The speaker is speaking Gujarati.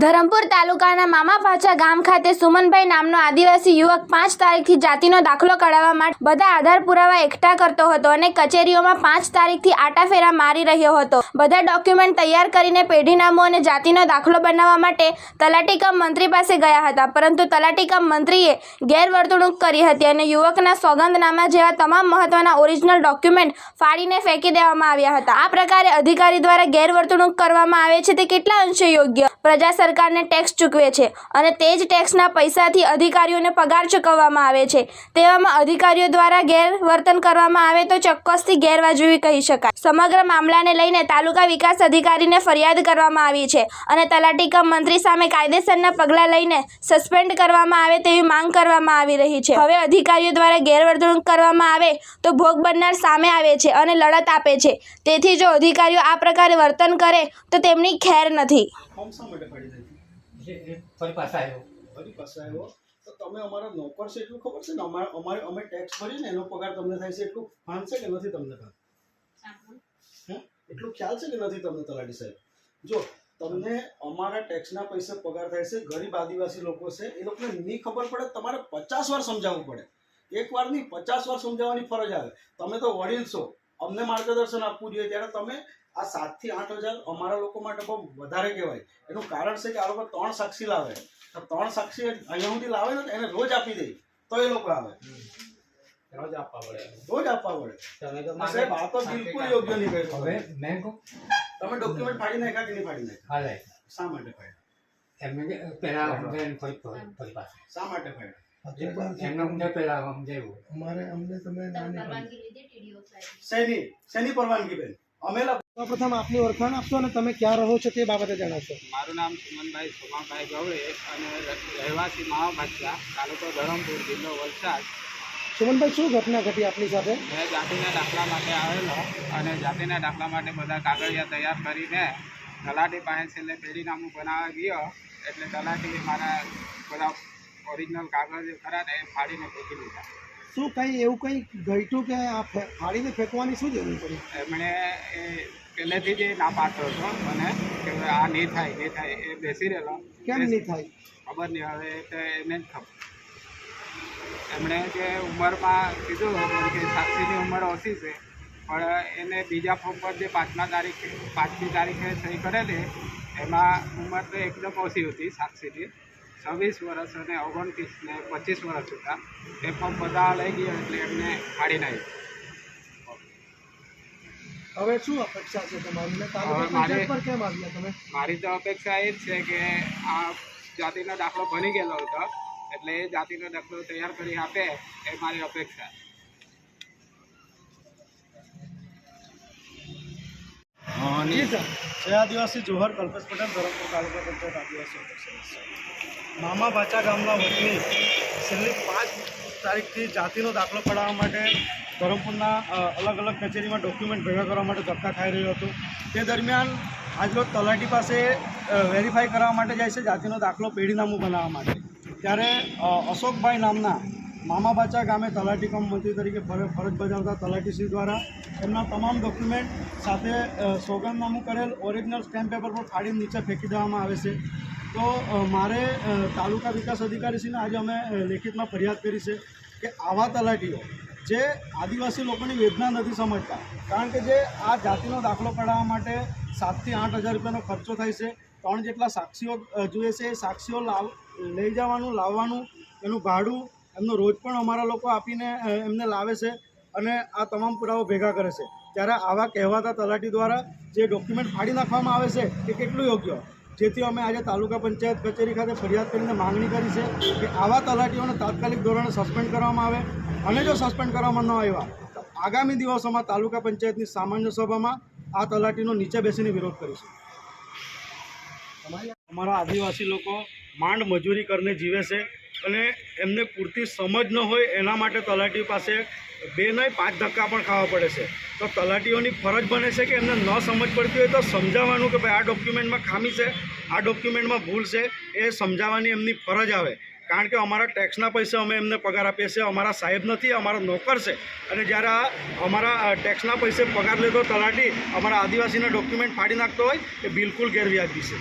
ધરમપુર તાલુકાના મામાપાછા ગામ ખાતે સુમનભાઈ નામનો આદિવાસી યુવક પાંચ તારીખથી જાતિનો દાખલો કઢાવવા માટે બધા આધાર પુરાવા એકઠા કરતો હતો અને કચેરીઓમાં પાંચ તારીખથી આટાફેરા મારી રહ્યો હતો. બધા ડોક્યુમેન્ટ તૈયાર કરીને પેઢીનામું અને જાતિનો દાખલો બનાવવા માટે તલાટીકમ મંત્રી પાસે ગયા હતા. પરંતુ તલાટી કમ મંત્રીએ ગેરવર્તણૂક કરી હતી અને યુવકના સોગંદનામા જેવા તમામ મહત્વના ઓરિજિનલ ડોક્યુમેન્ટ ફાડીને ફેંકી દેવામાં આવ્યા હતા. આ પ્રકારે અધિકારી દ્વારા ગેરવર્તણૂક કરવામાં આવે છે તે કેટલા અંશે યોગ્ય? પ્રજા સરકારને ટેક્સ ચૂકવે છે અને તે જ ટેક્સના પૈસાથી અધિકારીઓને પગાર ચૂકવવામાં આવે છે. તેવામાં અધિકારીઓ દ્વારા ગેરવર્તન કરવામાં આવે તો ચોક્કસથી ગેરવાજબી કહી શકાય. સમગ્ર મામલાને લઈને તાલુકા વિકાસ અધિકારીને ફરિયાદ કરવામાં આવી છે અને તલાટી કમ મંત્રી સામે કાયદેસરના પગલાં લઈને સસ્પેન્ડ કરવામાં આવે તેવી માંગ કરવામાં આવી રહી છે. હવે અધિકારીઓ દ્વારા ગેરવર્તણૂક કરવામાં આવે તો ભોગ બનનાર સામે આવે છે અને લડત આપે છે. તેથી જો અધિકારીઓ આ પ્રકારે વર્તન કરે તો તેમની ખેર નથી. ફોર્મ શા માટે ફાડી દીધું? ફરી પાછા આવ્યો. ફરી પાછા આવ્યો? તો તમે અમારા નોકર છે એટલું ખબર છે ને? અમારે અમારે અમે ટેક્સ ભરીએ ને એનો પગાર તમને થાય છે એટલું ભાન કે નથી તમને હે? એટલું ખ્યાલ છે કે નથી તમને તલાટી સાહેબ? જો તમને અમારા ટેક્સના પૈસે પગાર થાય છે ગરીબ આદિવાસી લોકો છે એ લોકોને નહીં ખબર પડે તમારે પચાસ વાર સમજાવવું પડે. એક વાર નહીં પચાસ વાર સમજાવવાની ફરજ આવે. તમે તો વડીલ છો. અમને માર્ગદર્શન આપવું જોઈએ ત્યારે તમે આ સાતથી આઠ હજાર અમારા લોકો માટે બહુ વધારે કહેવાય. એનું કારણ છે કે આ લોકો ત્રણ સાક્ષી લાવે. તો ત્રણ સાક્ષી અહીંયા સુધી લાવે ને એને રોજ આપી દે. તો એ લોકો આવે. રોજ આપવા પડે. રોજ આપવા પડે. તમે તો તો સાહેબ આ તો બિલકુલ યોગ્ય નહીં કર્યું હવે મેં કહું. તમે ડોક્યુમેન્ટ ફાડી નાખ્યા કે નહીં ફાડી નાખ્યા હા શા માટે ફાડ્યા? એમને પહેલા સમજાવીને ફરી ફરી શા માટે ફાડ્યા? એમને અમને પહેલા સમજાવ્યું. અમારે અમને તમે પાડી. શેની? શેની પરવાનગી બેન? અમે લોકો સૌપ્રથમ આપની ઓળખાણ આપશો અને તમે ક્યાં રહો છો તે બાબતે જણાવશો. મારું નામ સુમનભાઈ સોમાભાઈ ગવડે અને રહેવાસી મહાભાજ્યા તાલુકો ધરમપુર જિલ્લો વલસાડ. સુમનભાઈ શું ઘટના ઘટી આપની સાથે? મેં જાતિના દાખલા માટે આવેલો અને જાતિના દાખલા માટે બધા કાગળિયા તૈયાર કરીને તલાટી પાસે છેલ્લે પેઢીનામું બનાવવા ગયો. એટલે તલાટી મારા બધા ઓરિજિનલ કાગળ જે ખરા ને એ ફાડીને ફેંકી દીધા. શું કંઈ એવું કંઈ ઘટ્યું કે આ ફાડીને ફેંકવાની શું જરૂર પડી? એમણે એ પહેલેથી જ ના પાડતો હતો મને કે આ નહીં થાય નહીં થાય એ બેસી રહેલો. કેમ નહીં થાય? ખબર નહીં હવે તો એને જ ખબર. એમણે જે ઉંમરમાં કીધું હતું કે સાક્ષીની ઉંમર ઓછી છે પણ એને બીજા ફોર્મ પર જે પાંચમા તારીખે પાંચમી તારીખે સહી કરેલી એમાં ઉંમર તો એકદમ ઓછી હતી સાક્ષીની. છવ્વીસ વર્ષ અને ઓગણત્રીસ ને પચીસ વર્ષ હતા. એ પણ બધા લઈ ગયા એટલે એમને કાઢી નાખ્યું. હવે શું અપેક્ષા છે તમારી? તમે? મારી તો અપેક્ષા એ જ છે કે આ જાતિનો દાખલો બની ગયેલો હતો. એટલે એ જાતિનો દાખલો તૈયાર કરી આપે એ મારી અપેક્ષા. સર જય આદિવાસી જોહર કલ્પેશ પટેલ ધરમપુર તાલુકા પંચાયત આદિવાસી અધ્યક્ષ મામા ભાચા ગામના વતની છેલ્લી પાંચ તારીખથી જાતિનો દાખલો કઢાવવા માટે ધરમપુરના અલગ અલગ કચેરીમાં ડોક્યુમેન્ટ ભેગા કરવા માટે ધક્કા ખાઈ રહ્યો હતો. તે દરમિયાન આજરોજ તલાટી પાસે વેરીફાઈ કરવા માટે જાય છે જાતિનો દાખલો પેઢીનામું બનાવવા માટે. ત્યારે અશોકભાઈ નામના મામા બાચા ગામે તલાટી કમ મંત્રી તરીકે ફરજ બજાવતા તલાટીશ્રી દ્વારા એમના તમામ ડોક્યુમેન્ટ સાથે સોગંદનામું કરેલ ઓરિજિનલ સ્ટેમ્પ પેપર પર ફાડીને નીચે ફેંકી દેવામાં આવે છે. તો મારે તાલુકા વિકાસ અધિકારીશ્રીને આજે અમે લેખિતમાં ફરિયાદ કરી છે કે આવા તલાટીઓ જે આદિવાસી લોકોની વેદના નથી સમજતા, કારણ કે જે આ જાતિનો દાખલો કઢાવવા માટે સાતથી આઠ હજાર રૂપિયાનો ખર્ચો થાય છે, ત્રણ જેટલા સાક્ષીઓ જોઈએ છે, એ સાક્ષીઓ લાવ, લઈ જવાનું, લાવવાનું, એનું ભાડું એમનો રોજ પણ અમારા લોકો આપીને એમને લાવે છે અને આ તમામ પુરાવો ભેગા કરે છે. ત્યારે આવા કહેવાતા તલાટી દ્વારા જે ડોક્યુમેન્ટ ફાડી નાખવામાં આવે છે, એ કેટલું યોગ્ય? જેથી અમે આજે તાલુકા પંચાયત કચેરી ખાતે ફરિયાદ કરીને માંગણી કરી છે કે આવા તલાટીઓને તાત્કાલિક ધોરણે સસ્પેન્ડ કરવામાં આવે અને જો સસ્પેન્ડ કરવામાં ન આવ્યા, તો આગામી દિવસોમાં તાલુકા પંચાયતની સામાન્ય સભામાં આ તલાટીનો નીચે બેસીને વિરોધ કરીશું. અમારા આદિવાસી લોકો માંડ મજૂરી કરીને જીવે છે. અને એમને પૂરતી સમજ ન હોય એના માટે તલાટી પાસે બે નહીં, પાંચ ધક્કા પણ ખાવા પડે છે. તો તલાટીઓની ફરજ બને છે કે એમને ન સમજ પડતી હોય તો સમજાવવાનું કે ભાઈ આ ડોક્યુમેન્ટમાં ખામી છે, આ ડોક્યુમેન્ટમાં ભૂલ છે, એ સમજાવવાની એમની ફરજ આવે. કારણ કે અમારા ટેક્સના પૈસે અમે એમને પગાર આપીએ છીએ, અમારા સાહેબ નથી, અમારા નોકર છે. અને જ્યારે આ અમારા ટેક્સના પૈસે પગાર લેતો તલાટી અમારા આદિવાસીના ડોક્યુમેન્ટ ફાડી નાખતો હોય, એ બિલકુલ ગેરવ્યાજી છે.